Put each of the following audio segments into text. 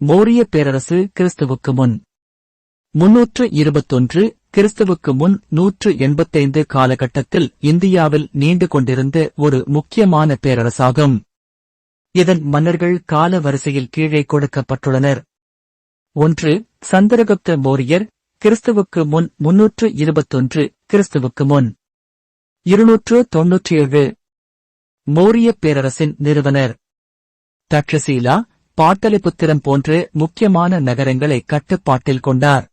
மோரிய பேரரசு கிறிஸ்துவுக்கு முன். முன்னூற்று இருபத்தொன்று கிறிஸ்துவுக்கு முன் நூற்று எண்பத்தைந்து காலகட்டத்தில் இந்தியாவில் நீண்டு கொண்டிருந்த ஒரு முக்கியமான பேரரசாகும். இதன் மன்னர்கள் கால வரிசையில் கீழே கொடுக்கப்பட்டுள்ளனர். ஒன்று சந்திரகுப்த மோரியர் கிறிஸ்துவுக்கு முன் முன்னூற்று இருபத்தொன்று கிறிஸ்துவுக்கு முன். இருநூற்று தொன்னூற்றி ஏழு மோரிய பேரரசின் நிறுவனர். தட்சசீலா பாட்டலிபுத்திரம் போன்ற முக்கியமான நகரங்களை கட்டுப்பாட்டில் கொண்டார்.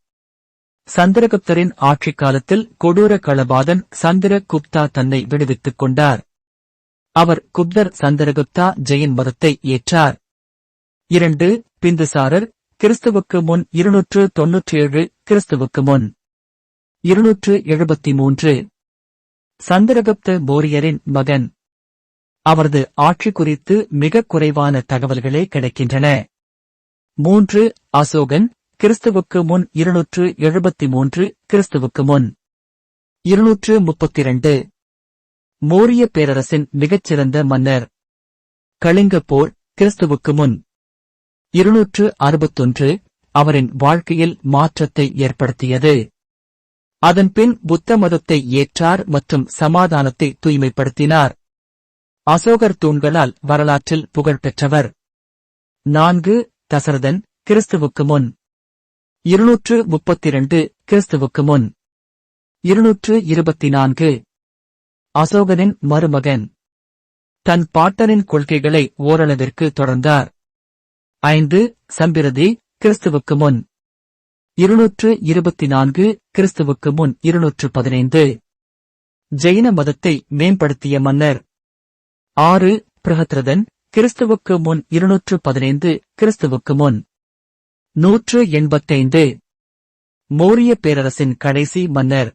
சந்திரகுப்தரின் ஆட்சிக் காலத்தில் கொடூர களபாதன் சந்திரகுப்தா தன்னை விடுவித்துக் கொண்டார். அவர் குப்தர் சந்திரகுப்தா ஜெயின் மதத்தை ஏற்றார். இரண்டு பிந்துசாரர் கிறிஸ்துவுக்கு முன் இருநூற்று தொன்னூற்றி ஏழு கிறிஸ்துவுக்கு முன். இருநூற்று எழுபத்தி மூன்று. சந்திரகுப்த போரியரின் மகன். அவரது ஆட்சி குறித்து மிக குறைவான தகவல்களே கிடைக்கின்றன. மூன்று அசோகன் கிறிஸ்துவுக்கு முன் இருநூற்று எழுபத்தி மூன்று கிறிஸ்துவுக்கு முன். இருநூற்று முப்பத்தி இரண்டு மோரிய பேரரசின் மிகச்சிறந்த மன்னர். கலிங்க போர் கிறிஸ்துவுக்கு முன். இருநூற்று அறுபத்தொன்று அவரின் வாழ்க்கையில் மாற்றத்தை ஏற்படுத்தியது. அதன்பின் புத்த மதத்தை ஏற்றார் மற்றும் சமாதானத்தை தூய்மைப்படுத்தினார். அசோகர் தூண்களால் வரலாற்றில் புகழ் பெற்றவர். நான்கு தசரதன் கிறிஸ்துவுக்கு முன். இருநூற்று முப்பத்தி இரண்டு கிறிஸ்துவுக்கு முன். இருநூற்று இருபத்தி நான்கு அசோகனின் மருமகன். தன் பாட்டனின் கொள்கைகளை ஓரளவிற்கு தொடர்ந்தார். ஐந்து சம்பிரதி கிறிஸ்துவுக்கு முன். இருநூற்று இருபத்தி நான்கு கிறிஸ்துவுக்கு முன் இருநூற்று பதினைந்து. ஜெயின மதத்தை மேம்படுத்திய மன்னர். ஆறு பிரகத்ரதன் கிறிஸ்துவுக்கு முன் இருநூற்று பதினைந்து கிறிஸ்துவுக்கு முன். நூற்று எண்பத்தைந்து. மோரிய பேரரசின் கடைசி மன்னர்.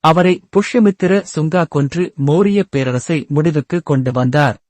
அவரை புஷ்யமித்திர சுங்கா கொன்று மோரிய பேரரசை முடிவுக்கு கொண்டு வந்தார்.